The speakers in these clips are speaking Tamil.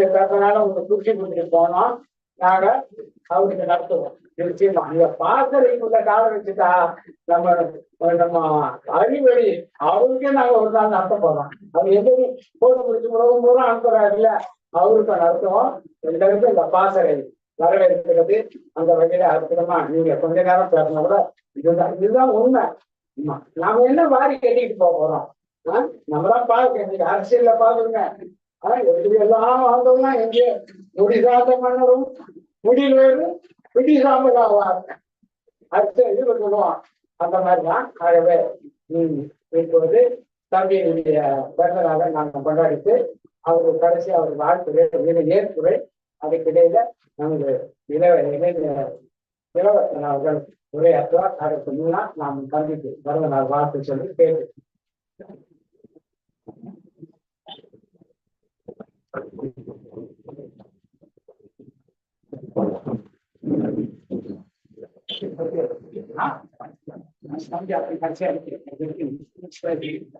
அவருடைய பிறந்தநாள உங்க குறிச்சி கொடுத்துட்டு போனோம் நாங்க அவருக்கு நடத்துவோம். நிச்சயமா. இத பாசறை உள்ள காலம் வச்சுட்டா நம்ம நம்ம அறிவழி அவருக்கே நாங்க ஒரு நாள் நடத்த போறோம். அவர் எதுவும் போட முடிச்சு உலகம் பூரா அனுப்புறாரு இல்ல அவருக்கு நடத்துவோம். எங்களுக்கு இந்த பாசறை வரவேற்கிறது. அந்த வகையில அற்புதமா நீங்க கொஞ்ச நேரம் பேசினா கூட இதுதான் இதுதான் உண்மை. ஆமா. நாம என்ன வாரி கட்டிட்டு போக போறோம்? நம்மதான் பாருங்க நீங்க அரசியல்ல பாருங்க எல்லாம் வாழ்ந்தோம்னா எங்கே? முடி சார்ந்த மன்னரும் முடியில் வேறு பிடி சாம்பல் ஆவார். அடுத்த இது சொல்லுவோம் அந்த மாதிரிதான் ஆகவே. உம் இப்போது தம்பியினுடைய பிறந்தநாளை நாங்கள் கொண்டாடிட்டு அவர் கடைசி அவர் வாழ்த்துறை ஏற்புரை அதுக்கிடையில நமது இளவ இளைஞர் இளவரசன் அவர்கள் உரையாற்றுவார். அதற்கு முன்னால் நாம் தம்பிக்கு பிறந்த நாள் வாழ்த்து சொல்லி கேட்டு தம்பி அப்படி கடைசியா இருக்கு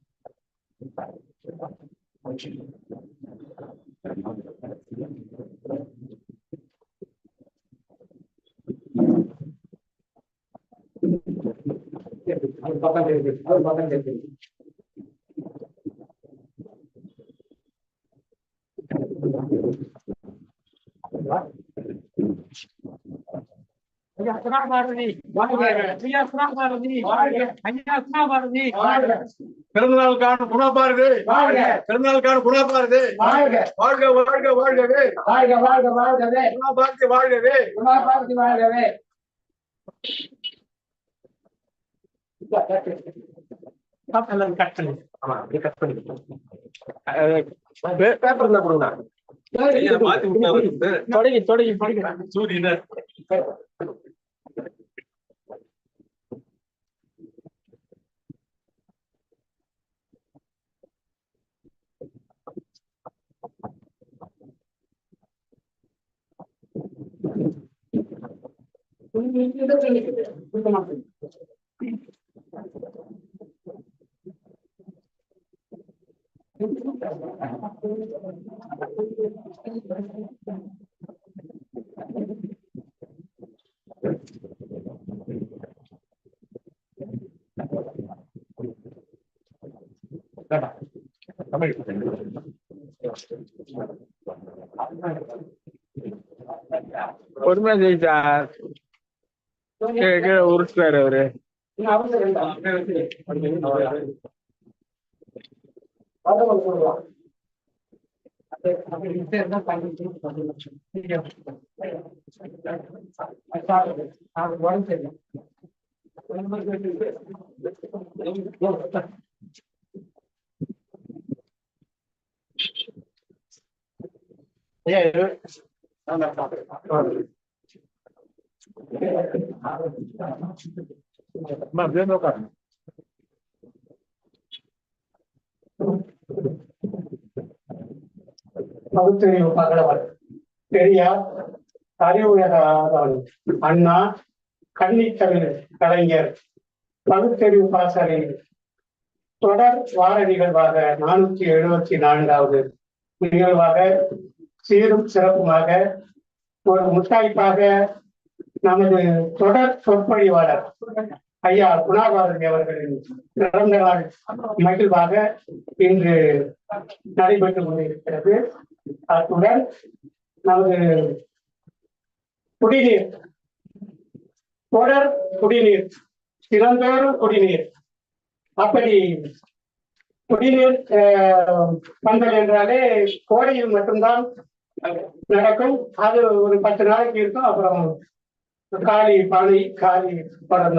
அவர் பக்கம் தெரியுது ஐயா சுறா பாரதி ஐயா சுறா பாரதி ஐயா சுனா பாரதி வாழ்க. பிறந்தநாள் காணும் குணா பாருது வாழ்க. பிறந்தநாள் காணும் குணா பாருது வாழ்க வாழ்க வாழ்க வாழ்கவே வாழ்க வாழ்க வாழ்கவே குணா பார்த்து வாழ்கவே குணா பார்த்து வாழ்கவே கட் பண்ணி ஆமா அப்படியே கட் பண்ணி பேப்பர் இருந்தா கொடுங்க தொடங்கி தொடங்கி தொடங்கி படிக்கிறேன் சூரியன் பொறுமையா ஜெயிச்சார் கீழே கீழே உருட்டுறாரு அவரு அம்மா, அப்படியே வந்து உட்காருங்க. பகுத்தறிவு பகலவர். பெரியார் அறிவுலகாதவன் அண்ணா கன்னித்தமிழ் கலைஞர் பகுத்தறிவு பாசறையில் தொடர் வார நிகழ்வாக நானூத்தி எழுபத்தி நான்காவது நிகழ்வாக சீரும் சிறப்புமாக ஒரு முத்தாய்ப்பாக நமது தொடர் சொற்பொழிவாளர் ஐயா குணாகாரதி அவர்களின் பிறந்த நாள் மகிழ்வாக இன்று நடைபெற்றுக் கொண்டிருக்கிறது. அத்துடன் நமது குடிநீர் தொடர் குடிநீர் திறந்தோறும் குடிநீர் அப்படி குடிநீர் அஹ், பந்தல் என்றாலே கோடையில் மட்டும்தான் நடக்கும். அது ஒரு பத்து நாளைக்கு இருக்கும் அப்புறம் காலி பழி காலி படம்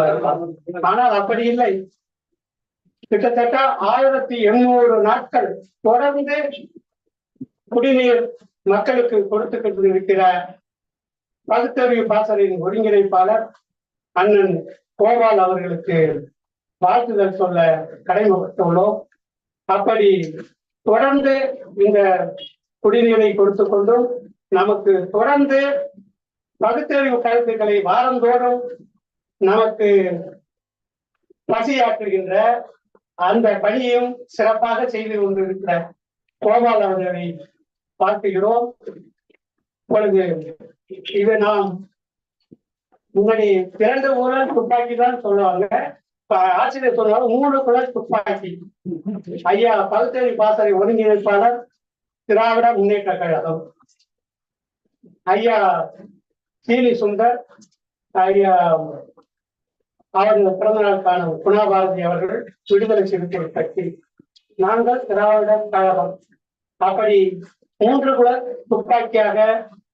ஆனால் அப்படி இல்லை. கிட்டத்தட்ட ஆயிரத்தி எண்ணூறு நாட்கள் தொடர்ந்து குடிநீர் மக்களுக்கு கொடுத்துக்கிட்டு இருக்கிற பகுத்தறிவு பாசரின் ஒருங்கிணைப்பாளர் அண்ணன் கோபால் அவர்களுக்கு வாழ்த்துதல் சொல்ல கடமைப்பட்டுள்ளோம். அப்படி தொடர்ந்து இந்த குடிநீரை கொடுத்து கொண்டும் நமக்கு தொடர்ந்து பகுத்தறிவு கருத்துக்களை வாரந்தோறும் நமக்கு பசியாற்றுகின்ற அந்த பணியையும் சிறப்பாக செய்து கொண்டிருக்கிற கோபால் அவர்களை பார்க்கிறோம். இப்பொழுது இது நாம் முன்னாடி திரண்ட ஊழல் துப்பாக்கி தான் சொல்லுவாங்க. ஆசிரியர் சொன்னாலும் மூணு குழல் துப்பாக்கி. ஐயா பகுத்தறி பாசறை ஒருங்கிணைப்பாளர் திராவிட முன்னேற்ற கழகம். ஐயா சீனி சுந்தர் ஐயா அவர்கள் பிறந்த நாளுக்கான காணும் குணாபாரதி அவர்கள் விடுதலை சிறுத்தைகள் கட்சி நாங்கள் திராவிட கழகம். அப்படி மூன்று குல துப்பாக்கியாக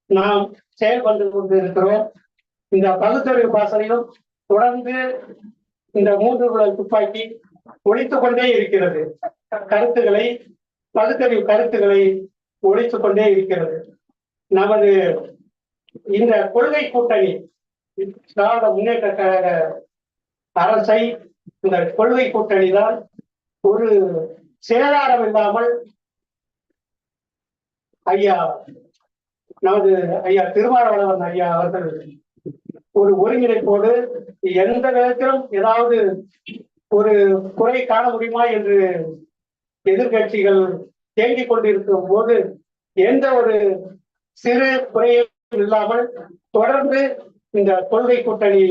நாம் செயல்பட்டு கொண்டிருக்கிறோம். இந்த பகுத்தறிவு பாசனையும் தொடர்ந்து இந்த மூன்று குழல் துப்பாக்கி ஒழித்துக் கொண்டே இருக்கிறது. கருத்துக்களை பகுத்தறிவு கருத்துக்களை ஒழித்துக் கொண்டே இருக்கிறது. நமது இந்த கொள்கை கூட்டணி திராவிட முன்னேற்ற கழக அரசை இந்த கொள்கை கூட்டணி தான் ஒரு சேதாரம் இல்லாமல் ஐயா நமது ஐயா திருமாவளவன் ஐயா அவர்கள் ஒரு ஒருங்கிணைப்போடு எந்த விதத்திலும் ஏதாவது ஒரு குறை காண முடியுமா என்று எதிர்கட்சிகள் தேங்கிக் கொண்டிருக்கும் போது எந்த ஒரு சிறு குறையும் இல்லாமல் தொடர்ந்து இந்த கொள்கை கூட்டணி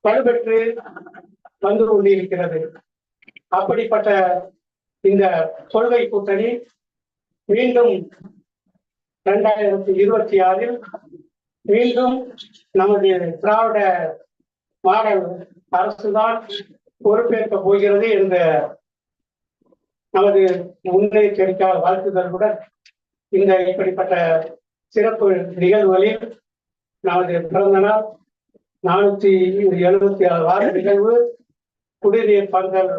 வலுப்பெற்று வந்து கொண்டிருக்கிறது. அப்படிப்பட்ட இந்த கொள்கை கூட்டணி மீண்டும் இரண்டாயிரத்தி இருபத்தி ஆறில் மீண்டும் நமது திராவிட மாடல் அரசுதான் பொறுப்பேற்க போகிறது என்ற நமது முன்னெச்சரிக்கையால் வாழ்த்துதலுடன் இந்த இப்படிப்பட்ட சிறப்பு நிகழ்வுகளில் நமது பிறந்த நாள் நானூத்தி எழுபத்தி ஆறு வார நிகழ்வு குடிநீர் பந்தல்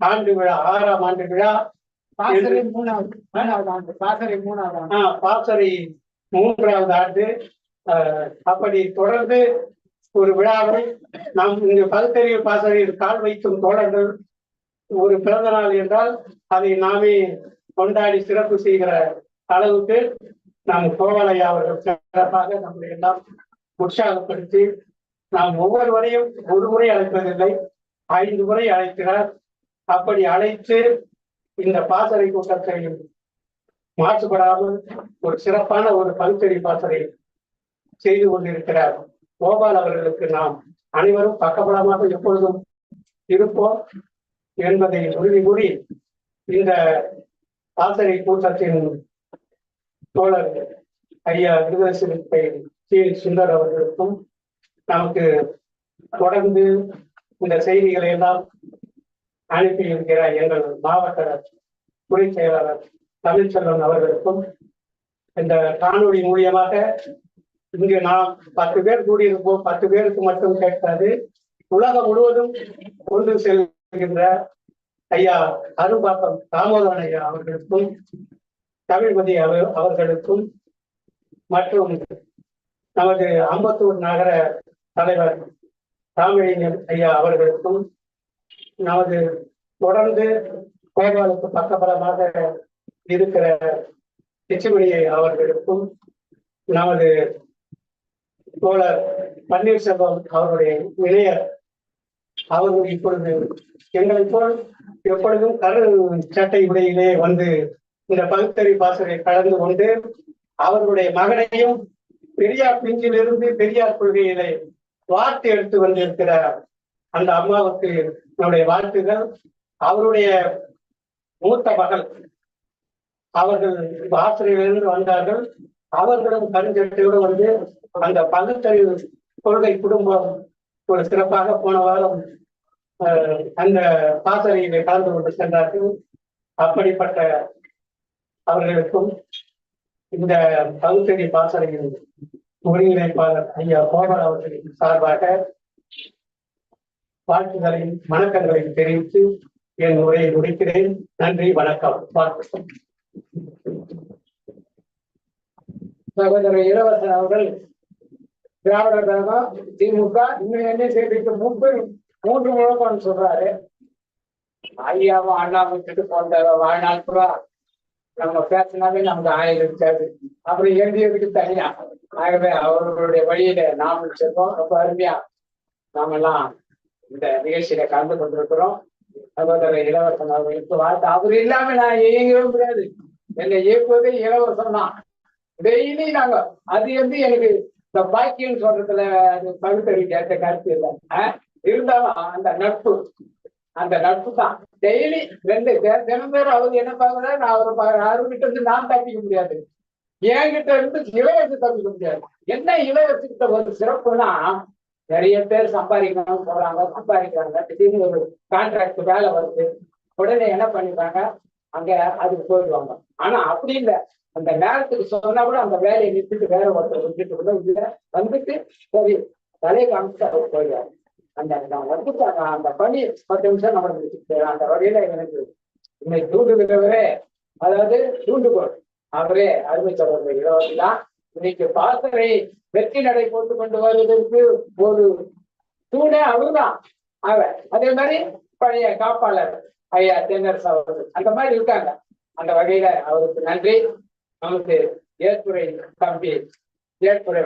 ஆண்டு விழா ஆறாம் ஆண்டு விழா. பாசறை மூணாவது மூணாவது ஆண்டு பாசறை மூணாவது ஆண்டு. பாசறை மூன்றாவது ஆண்டு. அப்படி தொடர்ந்து ஒரு விழாவை நாம் இங்கு பகுத்தறிவு பாசறையில் கால் வைக்கும் தோழர்கள் ஒரு பிறந்த நாள் என்றால் அதை நாமே கொண்டாடி சிறப்பு செய்கிற அளவுக்கு நாம் கோவலையா அவர்கள் சிறப்பாக நம்மளை எல்லாம் உற்சாகப்படுத்தி நாம் ஒவ்வொருவரையும் ஒரு முறை அழைப்பதில்லை ஐந்து முறை அழைக்கிறார். அப்படி அழைத்து இந்த பாசறை கூட்டத்தையும் மாசுபடாமல் ஒரு சிறப்பான ஒரு பகுத்தறி பாசறை செய்து கொண்டிருக்கிறார். கோபால் அவர்களுக்கு நாம் அனைவரும் பக்கபலமாக எப்பொழுதும் இருப்போம் என்பதை உறுதி கூறி இந்த பாசறை கூட்டத்தின் தோழர்கள் ஐயா விடுதலை சி சுந்தர் அவர்களுக்கும் நமக்கு தொடர்ந்து இந்த செய்திகளை எல்லாம் அனுப்பியிருக்கிற எங்கள் மாவட்ட துறை செயலாளர் தமிழ்ச்செல்வன் அவர்களுக்கும் இந்த காணொலி மூலியமாக இங்கு நாம் பத்து பேர் கூடியிருப்போம். பத்து பேருக்கு மட்டும் கேட்காது. உலகம் முழுவதும் கொண்டு செல்கின்ற ஐயா அரும்பாக்கம் தாமோதரன் ஐயா அவர்களுக்கும் தமிழ்மதி அவ அவர்களுக்கும் மற்றும் நமது அம்பத்தூர் நகர தலைவர் ராமலிங்கம் ஐயா அவர்களுக்கும் நமது தொடர்ந்து கோபாலுக்கு பக்கபலமாக இருக்கிற பிச்சுமணியை அவர்களுக்கும் நமது தோழர் பன்னீர்செல்வம் அவருடைய இளைய அவர்கள் இப்பொழுது எங்களை போல் எப்பொழுதும் கரு சட்டை உடையிலே வந்து இந்த பகுத்தறி பாசறை கலந்து கொண்டு அவருடைய மகனையும் பெரியார் பிஞ்சிலிருந்து பெரியார் கொள்கையிலே வார்த்தை எடுத்து வந்திருக்கிற அந்த அம்மாவுக்கு என்னுடைய வாழ்த்துகள். அவருடைய மூத்த மகள். அவர்கள் ஆசிரியரிலிருந்து வந்தார்கள். அவர்களும் கருஞ்சட்டையோடு வந்து அந்த பகுத்தறிவு கொள்கை குடும்பம் ஒரு சிறப்பாக போன வாரம் அஹ், அந்த பாசறையிலே கலந்து கொண்டு சென்றார்கள். அப்படிப்பட்ட அவர்களுக்கும் இந்த பகுத்தறி பாசறையின் ஒருங்கிணைப்பாளர் ஐயா கோபால் அவர்களின் சார்பாக வாழ்த்துதலையும் வணக்கங்களையும் தெரிவித்து என் உரையை முடிக்கிறேன். நன்றி வணக்கம். வாழ்த்து சகோதரர் இளவரசன் அவர்கள் திராவிட கழகம் திமுக இன்னும் என்ன செய்திக்கு முன்பு மூன்று முழக்கம் சொல்றாரு. ஐயாவும் அண்ணாவும் போன்ற வாழ்நாள் புறா நம்ம பேசினாவே நமக்கு ஆயிரம் இருக்காது. அப்புறம் எழுதியதுக்கு தனியா. ஆகவே அவர்களுடைய வழியில நாம் செல்வோம். ரொம்ப அருமையா நாமெல்லாம் இந்த நிகழ்ச்சியில கலந்து கொண்டிருக்கிறோம். சகோதர இளவரசன் அவர்களுக்கு வாழ்த்து. அவர் இல்லாம நான் இயங்கவே முடியாது. என்னை இயக்குவதே இளவரசன் தான் டெய்லி நாங்க அது வந்து எனக்கு இந்த பாக்கியம் சொல்றதுல அது பகுத்தறிவு கேட்ட கருத்து இல்லை. ஆஹ் இருந்தாலும் அந்த நட்பு அந்த நட்பு தான். டெய்லி ரெண்டு தினம் பேரும் அவர் என்ன பாக்குறா நான் அவர் அவர்கிட்ட இருந்து நான் தப்பிக்க முடியாது. என்கிட்ட இருந்து இளையரசு தப்பிக்க முடியாது. என்ன இளையரசுகிட்ட ஒரு சிறப்புனா நிறைய பேர் சம்பாதிக்கணும் போறாங்க சம்பாதிக்கிறாங்க. திடீர்னு ஒரு கான்ட்ராக்ட் வேலை வருது. உடனே என்ன பண்ணிடுறாங்க அங்க அதுக்கு போயிடுவாங்க. ஆனா அப்படி இல்லை. அந்த நேரத்துக்கு சொன்னா கூட அந்த வேலையை நிறுத்திட்டு வேற ஒருத்தர் விட்டுட்டு கூட இல்ல வந்துட்டு சரி தலையை காமிச்சு அவர் போயிடுவாங்க அந்த அந்த பணி பத்து நிமிஷம் நம்ம முடிச்சுட்டு அந்த வகையில எனக்கு இன்னைக்கு தூண்டுகிறவரே அதாவது தூண்டுகோள். அவரே அருமை சொல்றது தான். இன்னைக்கு பாசறை வெற்றி நடை போட்டு கொண்டு வருவதற்கு ஒரு தூணே அவருதான். அவர் அதே மாதிரி பழைய காப்பாளர் ஐயா தென்னரசு அவர்கள் அந்த மாதிரி இருக்காங்க. அந்த வகையில அவருக்கு நன்றி. நமக்கு ஏற்புரை தம்பி ஏற்புரை